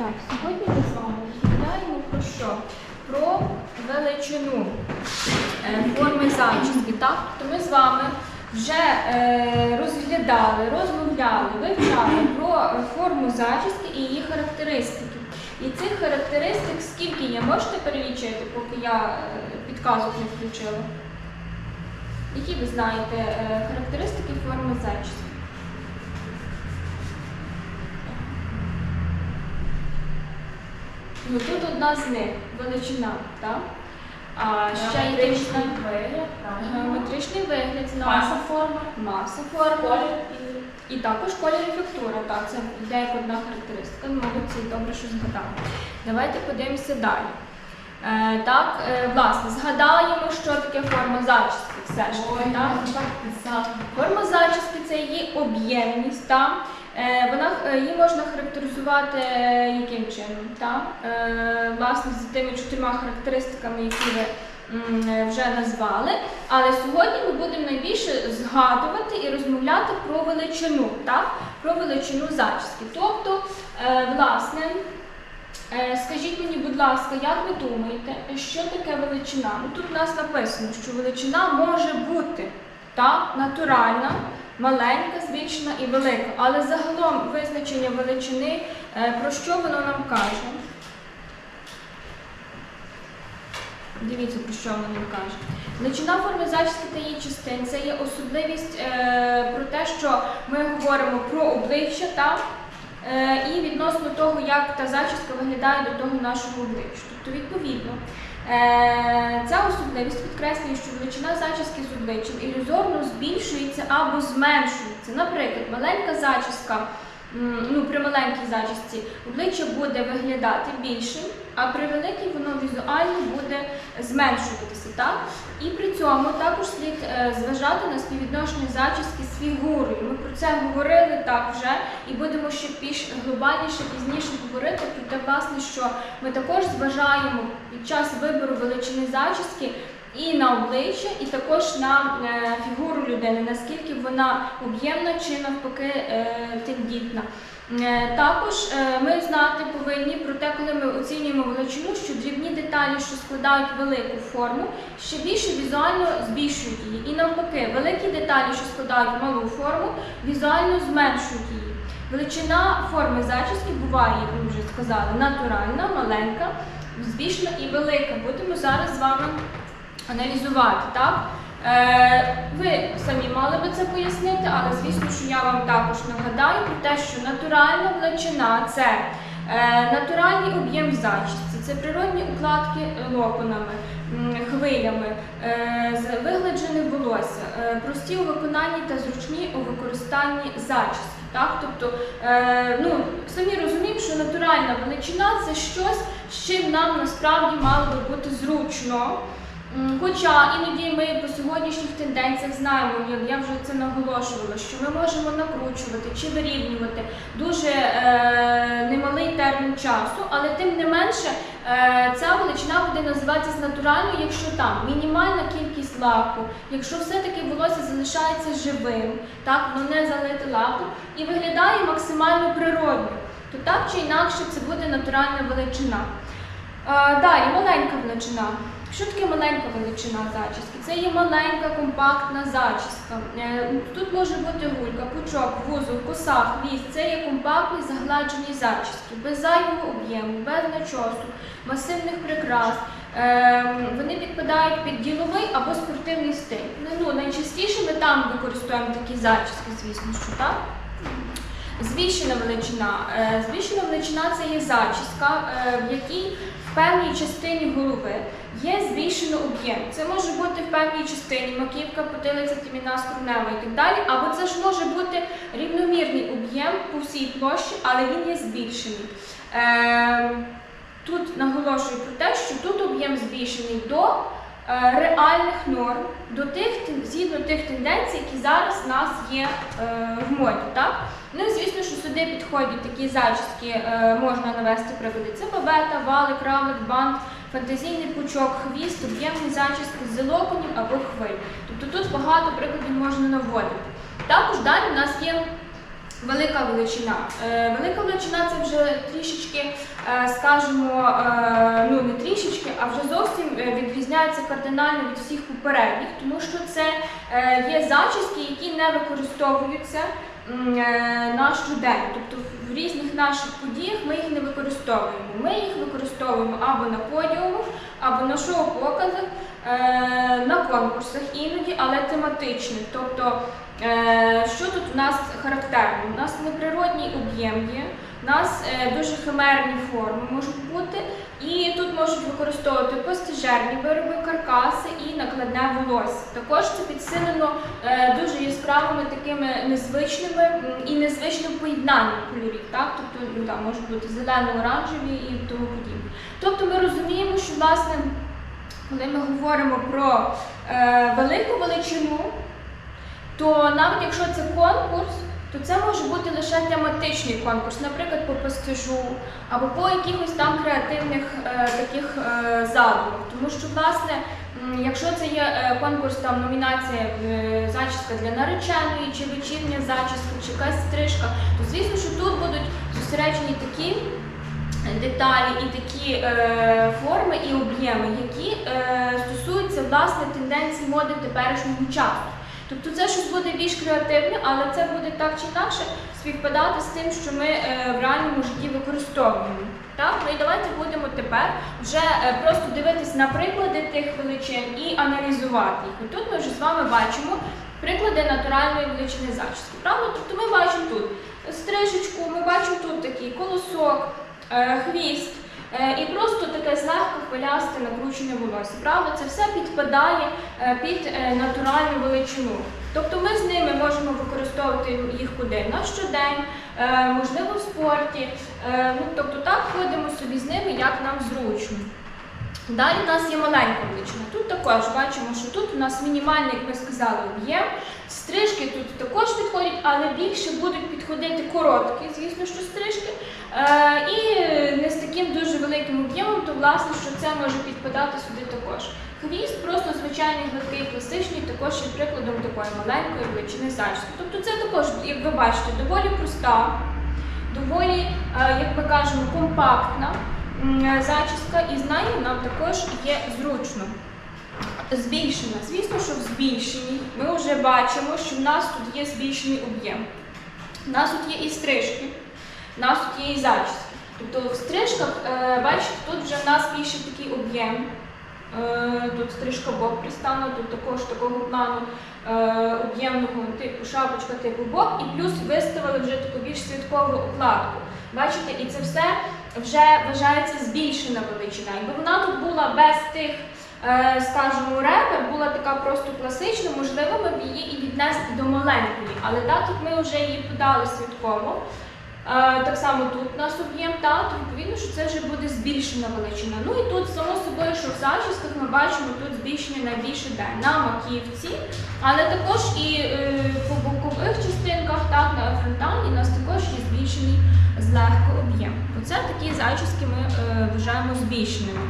Так, сьогодні ми з вами розмовляємо про що? Про величину е, форми зачіски. Так? То ми з вами вже е, розглядали, розмовляли, вивчали про форму зачіски і її характеристики. І цих характеристик скільки є? Можете перелічити, поки я е, підказок не включила? Які ви знаєте характеристики форми зачіски? Ну тут одна з них величина, так? А ще є Геометричний вигляд, геометричний вигляд, Маса форми, Маса форми. колір і І також колір і фактура, так, це йде як одна характеристика. Ну, Молодці, добре, що згадали. Давайте подивимося далі. Е, так, е, власне, згадаємо, що таке форма зачіски. Все ж таки, так? так. Форма зачіски це її об'ємність. Е, вона, е, її можна характеризувати е, яким чином? Та? Власне, з тими чотирма характеристиками, які ви вже назвали. Але сьогодні ми будемо найбільше згадувати і розмовляти про величину, так? про величину зачіски. Тобто, власне, Скажіть мені, будь ласка, як ви думаєте, що таке величина? Ну тут у нас написано, що величина може бути та натуральна, маленька, збільшена і велика. Але загалом визначення величини, е, про що воно нам каже? Дивіться, про що воно нам каже. Величина форми зачіски та її частин це є особливість е, про те, що ми говоримо про обличчя та Е, і відносно того, як та зачіска виглядає до того нашого обличчя. Тобто, відповідно, ця особливість підкреслює, що величина зачіски з обличчям ілюзорно збільшується або зменшується. Наприклад, маленька зачіска, ну при маленькій зачісці обличчя буде виглядати більшим, а при великій воно візуально буде зменшуватися. Так? І при цьому також слід е, зважати на співвідношення зачіски з фігурою. Ми про це говорили так вже і будемо ще більш глобальніше пізніше говорити про те, власне, що ми також зважаємо під час вибору величини зачіски і на обличчя, і також на е, фігуру людини, наскільки вона об'ємна чи навпаки е, тендітна. Е, Також ми знати повинні про те, коли ми оцінюємо величину, що дрібні деталі, що складають велику форму, ще більше візуально збільшують її. І навпаки, великі деталі, що складають малу форму, візуально зменшують її. Величина форми зачіски буває, як ми вже сказали, натуральна, маленька, збільшена і велика. Будемо зараз з вами аналізувати. Так? Е, ви самі мали би це пояснити, але звісно, що я вам також нагадаю про те, що натуральна величина це е, натуральний об'єм в зачісці, це природні укладки локонами, хвилями, е, вигладжене волосся, прості у виконанні та зручні у використанні зачіски. Так? Тобто, е, ну, самі розуміємо, що натуральна величина це щось, з чим нам насправді мало би бути зручно. Хоча іноді ми по сьогоднішніх тенденціях знаємо, я вже це наголошувала, що ми можемо накручувати чи вирівнювати дуже е, немалий термін часу, але тим не менше е, ця величина буде називатися натуральною, якщо там мінімальна кількість лаку, якщо все-таки волосся залишається живим, так воно не залите лаком і виглядає максимально природньо, то так чи інакше це буде натуральна величина. Е, Далі маленька величина. Що таке маленька величина зачіски? Це є маленька компактна зачіска. Е, Тут може бути гулька, пучок, вузол, коса, хвіст. Це є компактні загладжені зачіски, без зайвого об'єму, без начосу, масивних прикрас. Е, Вони підпадають під діловий або спортивний стиль. Ну, найчастіше ми там використовуємо такі зачіски, звісно, що так. Збільшена величина. Е, Збільшена величина це є зачіска, в якій в певній частині голови є збільшено об'єм. Це може бути в певній частині маківка, потилиця, тіміна, скронева і так далі. Або це ж може бути рівномірний об'єм по всій площі, але він є збільшений. Е, Тут наголошую про те, що тут об'єм збільшений до реальних норм, до тих згідно тих тенденцій, які зараз в нас є е, в моді. Так? Ну звісно, що сюди підходять такі зачіски, е, можна навести приклади. Це бабета, валик, равлик, бант, фантазійний пучок, хвіст, об'ємні зачіски з локонів або хвиль. Тобто тут багато прикладів можна наводити. Також далі Велика величина. Е, Велика величина це вже трішечки, е, скажімо, е, ну не трішечки, а вже зовсім відрізняється кардинально від всіх попередніх, тому що це є зачіски, які не використовуються на щодень. Тобто в різних наших подіях ми їх не використовуємо. Ми їх використовуємо або на подіумах, або на шоу-показах, е, на конкурсах іноді, але тематичних. Тобто Е, Що тут у нас характерно? У нас неприродній об'єм є, у нас е, дуже химерні форми можуть бути, використовувати постижерні вироби, каркаси і накладне волосся. Також це підсилено е, дуже яскравими такими незвичними і незвичним поєднанням кольорів. Так? Тобто ну, там можуть бути зелено-оранжеві і тому подібне. Тобто ми розуміємо, що власне, коли ми говоримо про е, велику величину, то навіть якщо це конкурс, то це може бути лише тематичний конкурс, наприклад, по пастижу або по якихось там креативних е, таких е, задумах. Тому що, власне, якщо це є е, конкурс, там номінація е, зачіска для нареченої, чи вечірня зачіска, чи якась стрижка, то звісно, що тут будуть зосереджені такі. Деталі і такі е, форми і об'єми, які е, стосуються власне тенденцій моди теперішнього часу. Тобто це щось буде більш креативне, але це буде так чи інакше співпадати з тим, що ми е, в реальному житті використовуємо. Так? Ну і давайте будемо тепер вже е, просто дивитись на приклади тих величин і аналізувати їх. І тут ми вже з вами бачимо приклади натуральної величини зачіски. Правда? Тобто ми бачимо тут стрижечку, ми бачимо тут такий колосок, е, хвіст. Е, І просто таке злегка хвилясте накручене волосся. Правда, це все підпадає е, під е, натуральну величину. Тобто ми з ними можемо використовувати їх куди? На щодень, можливо, в спорті. Ну, тобто так ходимо собі з ними, як нам зручно. Далі у нас є маленька величина. Тут також бачимо, що тут у нас мінімальний, як ми сказали, об'єм. Стрижки тут також підходять, але більше будуть підходити короткі, звісно, що стрижки. Е, і не з таким дуже великим об'ємом, то власне, що це може підпадати сюди також. Хвіст просто звичайний гладкий, класичний, також є прикладом такої маленької величини зачіски. Тобто це також, як ви бачите, доволі проста, доволі, е, як ми кажемо, компактна зачіска, і з нам також є зручно. Збільшена. Звісно, що в збільшенні ми вже бачимо, що в нас тут є збільшений об'єм. У нас тут є і стрижки, у нас тут є і зачіски. Тобто в стрижках, е, бачите, тут вже в нас більше такий об'єм. Е, Тут стрижка бок приставлена, тут також такого плану е, об'ємного типу шапочка типу бок, і плюс виставили вже таку більш святкову укладку. Бачите, і це все вже вважається збільшена величина. Якби вона тут була без тих, е, скажімо, ребер, була така просто класична, можливо, ми б її і віднесли до маленької. Але так як ми вже її подали святково. Е, Так само тут у нас об'єм, то відповідно, що це вже буде збільшена величина. Ну і тут, само собою, що в зачісках ми бачимо тут збільшення найбільше де на маківці, але також і е, по бокових частинках, так, на фронталі у нас також є збільшений злегка об'єм. Оце такі зачіски ми е, вважаємо збільшеними.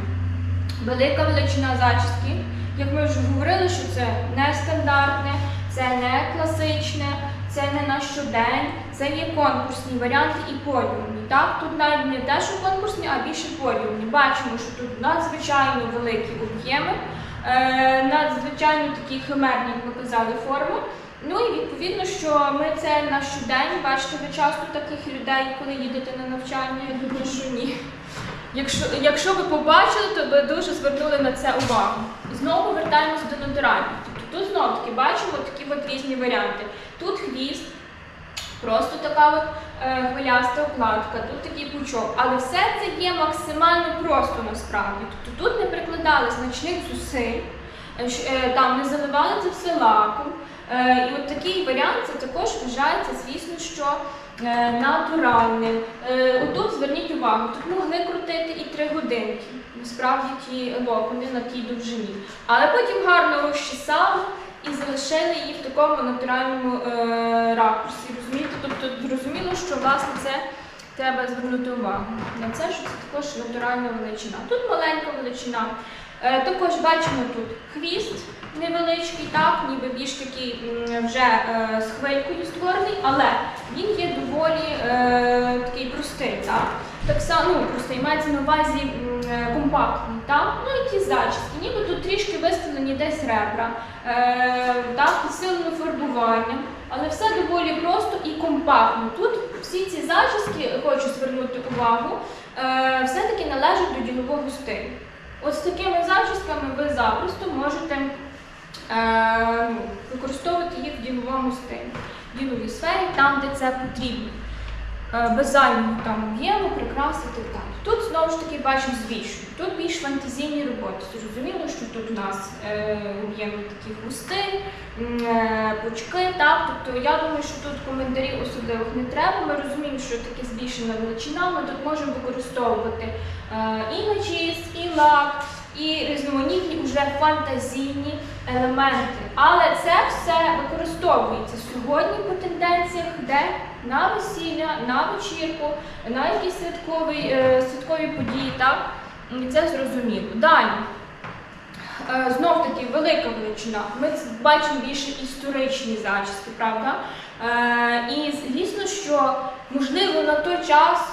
Велика величина зачіски, як ми вже говорили, що це не стандартне, це не класичне, це не на щодень, це є конкурсні варіанти і подіумні. Так, тут навіть не те, що конкурсні, а більше подіумні. Бачимо, що тут надзвичайно великі об'єми, е, надзвичайно такі химерні, як ми казали, форми. Ну і відповідно, що ми це на щодень, бачите, ви часто таких людей, коли їдете на навчання, я думаю, що ні. Якщо, якщо ви побачили, то ви дуже звернули на це увагу. Знову вертаємося до натуральних. Тобто тут знову таки бачимо такі от різні варіанти. Тут хвіст, просто така от е, хвиляста укладка, тут такий пучок. Але все це є максимально просто насправді. Тобто тут не прикладали значних зусиль, е, е, там не заливали це все лаком. Е, І от такий варіант це також вважається, звісно, що е, натуральним. Е, Отут зверніть увагу, тут могли крутити і три годинки. Насправді ті локони на тій довжині. Але потім гарно розчесали і залишили її в такому натуральному ракурсі. Розумієте? Тобто зрозуміло, що власне це треба звернути увагу на це, що це також натуральна величина. Тут маленька величина. Також бачимо тут хвіст невеличкий, так, ніби більш такий вже е, з хвилькою створений, але Він є доволі е, такий простий, так? Так само, ну, простий, мається на увазі е, компактний, так? Ну, якісь зачіски, ніби тут трішки виставлені десь ребра, е, так, підсилено фарбування, але все доволі просто і компактно. Тут всі ці зачіски, хочу звернути увагу, все-таки належать до ділового стилю. От з такими зачісками ви запросто можете використовувати їх в діловому стилі, в діловій сфері, там, де це потрібно. Е, Без зайвого там об'єму, прикраси і так далі. Тут знову ж таки бачимо збільшую. Тут більш фантазійні роботи. Зрозуміло, що тут у нас е, об'єми такі хвости, е, пучки. Так? Тобто я думаю, що тут коментарів особливих не треба. Ми розуміємо, що таке збільшена величина. Ми тут можемо використовувати е, і мечіс, і лак, і різноманітні вже фантазійні елементи. Але це все використовується сьогодні по тенденціях, де на весілля, на вечірку, на якісь святкові, е, святкові події, так? Це зрозуміло. Далі. Е, Знов таки велика величина. Ми бачимо більше історичні зачіски, правда? Е, і звісно, що можливо на той час,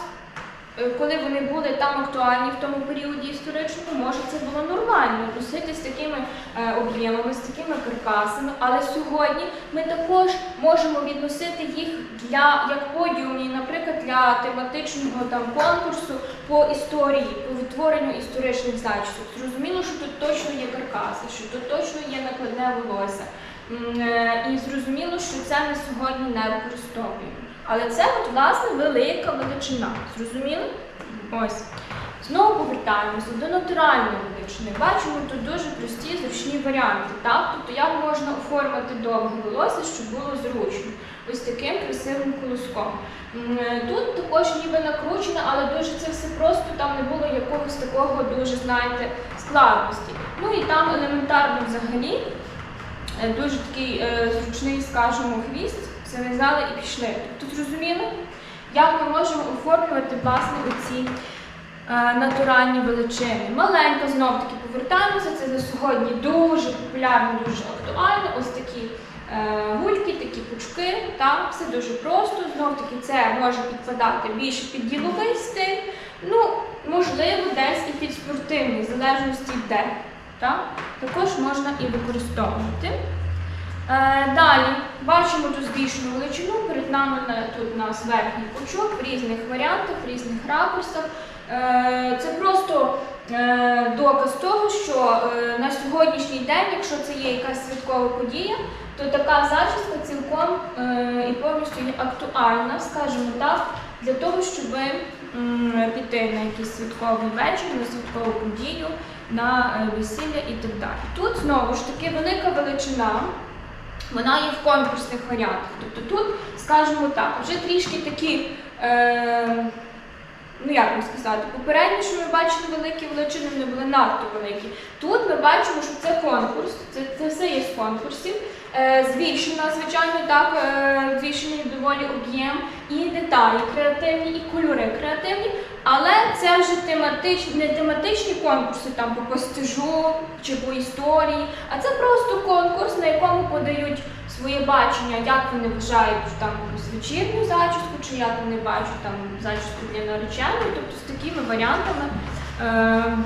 коли вони були там актуальні в тому періоді історичному, може це було нормально носити з такими е, об'ємами, з такими каркасами. Але сьогодні ми також можемо відносити їх для як подіумні, наприклад, для тематичного там конкурсу по історії, по відтворенню історичних зачісок. Зрозуміло, що тут точно є каркаси, що тут точно є накладне волосся. Е, І зрозуміло, що це ми сьогодні не використовуємо. Але це от власне велика величина. Зрозуміли? Ось. Знову повертаємося до натуральної величини. Бачимо тут дуже прості зручні варіанти. Так? Тобто як можна оформити довге волосся, щоб було зручно. Ось таким красивим колоском. Тут також ніби накручено, але дуже це все просто, там не було якогось такого дуже, знаєте, складності. Ну і там елементарно взагалі е, дуже такий е, зручний, скажімо, хвіст, зав'язали і пішли. Тобто зрозуміли, як ми можемо оформлювати власне оці е, натуральні величини. Маленька знов таки повертаємося. Це за сьогодні дуже популярно, дуже актуально. Ось такі е, гульки, такі пучки. Так, все дуже просто. Знов таки це може підпадати більше під діловий стиль. Ну, можливо, десь і під спортивний, в залежності де. Так? Також можна і використовувати. Е, далі бачимо тут збільшену величину. Перед нами тут у нас верхній пучок в різних варіантах, в різних ракурсах. Е, це просто е, доказ того, що на сьогоднішній день, якщо це є якась святкова подія, то така зачіска цілком і повністю є актуальна, скажімо так, для того, щоб піти на якийсь святковий вечір, на святкову подію, на весілля і так далі. Тут знову ж таки велика величина. Вона є в конкурсних варіантах. Тобто тут, скажімо так, вже трішки такі, е, ну як вам сказати, попередні, що ми бачили великі величини, вони були надто великі. Тут ми бачимо, що це конкурс, це, це все є з конкурсів. Е, звичайно, так, е, збільшений доволі об'єм. І деталі креативні, і кольори креативні, але це вже тематичні, не тематичні конкурси там по постижу чи по історії, а це просто конкурс, на якому подають своє бачення, як вони вважають там вечірню зачіску, чи як вони бачать там зачіску для нареченої, тобто з такими варіантами. Е,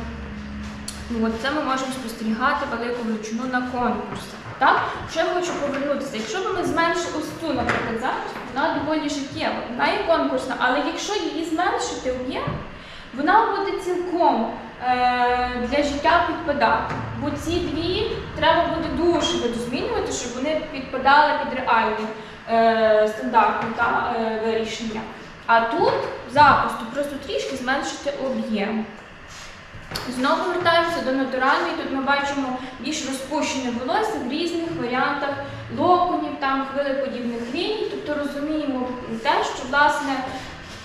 Ну, от це ми можемо спостерігати велику величину на конкурсах. Так? Ще хочу повернутися. Якщо б ми зменшили ось цю, наприклад, захист, вона доволі життєва, вона є конкурсна, але якщо її зменшити об'єм, вона буде цілком е, для життя підпадати. Бо ці дві треба буде дуже видозмінювати, щоб вони підпадали під реальні е, стандарти та е, вирішення. А тут запросто просто трішки зменшити об'єм. Знову вертаємося до натуральної. Тут ми бачимо більш розпущене волосся в різних варіантах локонів, там хвилеподібних ліній. Тобто розуміємо те, що власне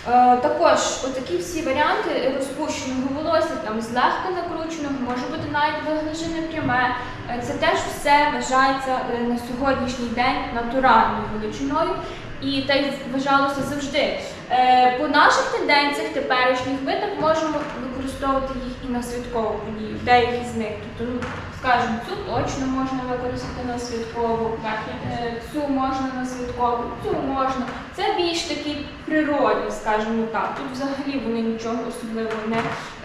е, також отакі всі варіанти розпущеного волосся, там злегка накрученого, може бути навіть виглажене пряме. Е, Це теж все вважається е, на сьогоднішній день натуральною величиною. І так вважалося завжди. По наших тенденціях теперішніх ми так можемо використовувати їх і на святкову подію, деякі з них. Тобто, ну, скажімо, цю точно можна використати на святкову, е, цю можна на святкову, цю можна. Це більш такі природні, скажімо так. Тут взагалі вони нічого особливого не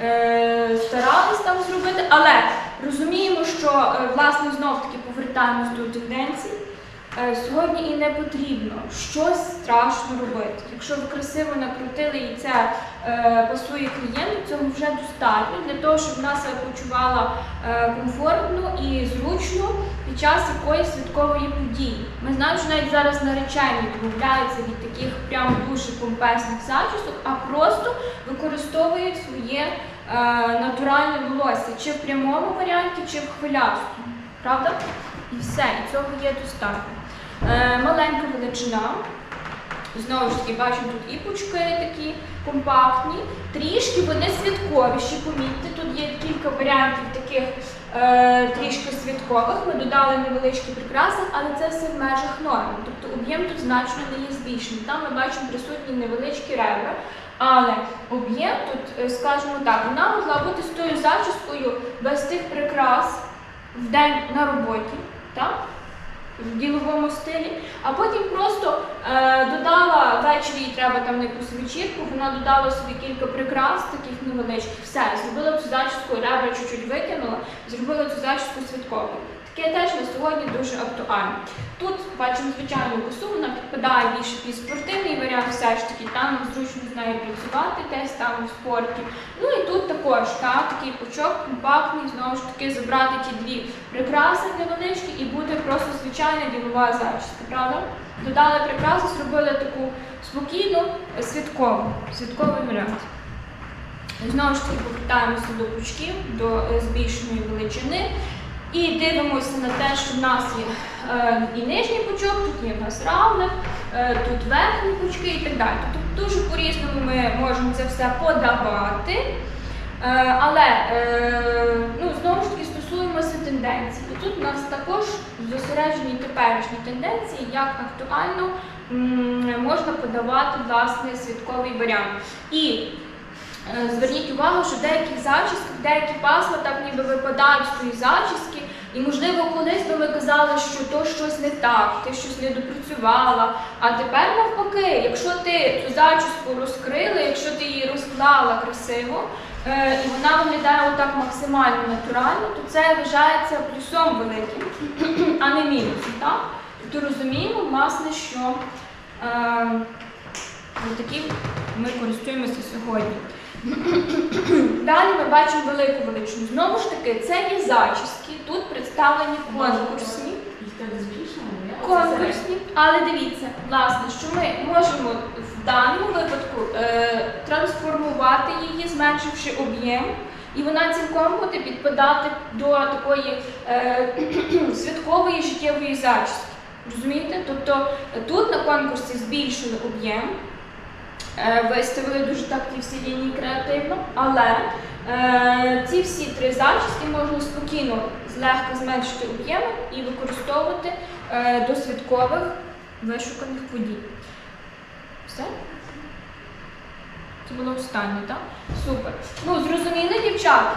е, старались там зробити, але розуміємо, що е, власне знов таки повертаємось до тенденцій. Е, Сьогодні і не потрібно щось страшно робити. Якщо ви красиво накрутили і це е, пасує клієнту, цього вже достатньо для того, щоб вона себе почувала е, комфортно і зручно під час якоїсь святкової події. Ми знаємо, що навіть зараз наречені відмовляються від таких прям дуже помпезних зачісок, а просто використовують своє натуральне волосся, чи в прямому варіанті, чи в хвилястому. Правда? І все, і цього є достатньо. Е, маленька величина. Знову ж таки, бачимо тут і пучки такі компактні, трішки вони святковіші, помітьте. Тут є кілька варіантів таких е, трішки святкових. Ми додали невеличкі прикраси, але це все в межах норми. Тобто об'єм тут значно не є збільшений. Там ми бачимо присутні невеличкі ребра. Але об'єм тут, е, скажімо так, вона могла бути з тою зачіскою без тих прикрас в день на роботі, так? В діловому стилі, а потім просто е, додала ввечері їй треба там на якусь вечірку, вона додала собі кілька прикрас, таких невеличких, все, зробила цю зачіску, ребра чуть-чуть викинула, зробила цю зачіску святковою. Таке теж на сьогодні дуже актуально. Тут бачимо звичайну косу, вона підпадає більше під спортивний варіант, все ж таки там зручно з нею працювати, десь там у спорті. Ну і тут також так, такий пучок компактний, знову ж таки забрати ті дві прикраси невеличкі і буде просто звичайна ділова зачіска, правда? Додали прикраси, зробили таку спокійну святкову, святковий варіант. Знову ж таки повертаємося до пучків, до е, збільшеної величини. І дивимося на те, що в нас є е, і нижній пучок, тут є в нас равлик, е, тут верхні пучки і так далі. Тобто дуже по-різному ми можемо це все подавати. Е, але е, ну, знову ж таки стосуємося тенденцій. І тут у нас також зосереджені теперішні тенденції, як актуально можна подавати власне святковий варіант. І Е, Зверніть увагу, що в деяких зачісках, деякі пасма так ніби випадають з тої зачіски, і можливо колись би ми казали, що то щось не так, ти щось не допрацювала. А тепер навпаки, якщо ти цю зачіску розкрила, якщо ти її розклала красиво, е, і вона виглядає отак максимально натурально, то це вважається плюсом великим, а не мінусом. Так? Тобто розуміємо, власне, що е, таким ми користуємося сьогодні. Далі ми бачимо велику величину. Знову ж таки, це є зачіски. Тут представлені конкурсні. Конкурсні. Але дивіться, власне, що ми можемо в даному випадку е, трансформувати її, зменшивши об'єм, і вона цілком буде підпадати до такої е, святкової життєвої зачіски. Розумієте? Тобто е, тут на конкурсі збільшили об'єм. Е, Виставили дуже так ті всі лінії креативно, але е, ці всі три зачіски можна спокійно злегка зменшити об'єми і використовувати е, до святкових вишуканих подій. Все? Це було останнє, так? Супер. Ну, зрозуміли, дівчата?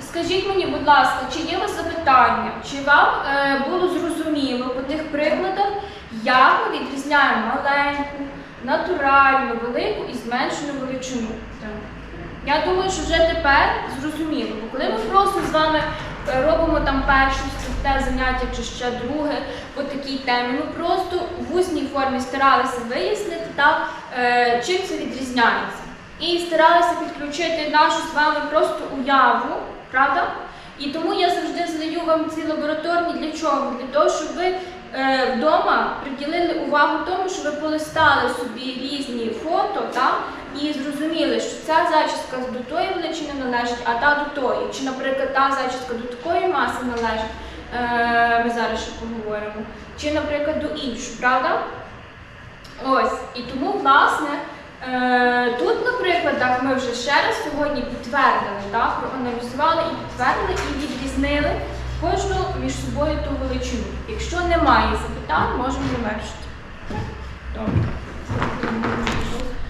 Скажіть мені, будь ласка, чи є у вас запитання? Чи вам було зрозуміло по тих прикладах, як ми відрізняємо маленьку, натуральну, велику і зменшену величину? Я думаю, що вже тепер зрозуміло, бо коли ми просто з вами е, робимо там перше те заняття чи ще друге по такій темі, ми просто в усній формі старалися вияснити, так, е, чим це відрізняється. І старалися підключити нашу з вами просто уяву, правда? І тому я завжди задаю вам ці лабораторні для чого? Для того, щоб ви вдома приділили увагу тому, що ви полистали собі різні фото і зрозуміли, що ця зачіска до тої величини належить, а та до тої. Чи, наприклад, та зачіска до такої маси належить, е, ми зараз ще поговоримо, чи, наприклад, до іншої, правда? Ось, і тому, власне, е, тут, наприклад, ми вже ще раз сьогодні підтвердили, проаналізували і підтвердили, і відрізнили кожну між собою ту величину. Якщо немає запитань, можемо завершити. Добре.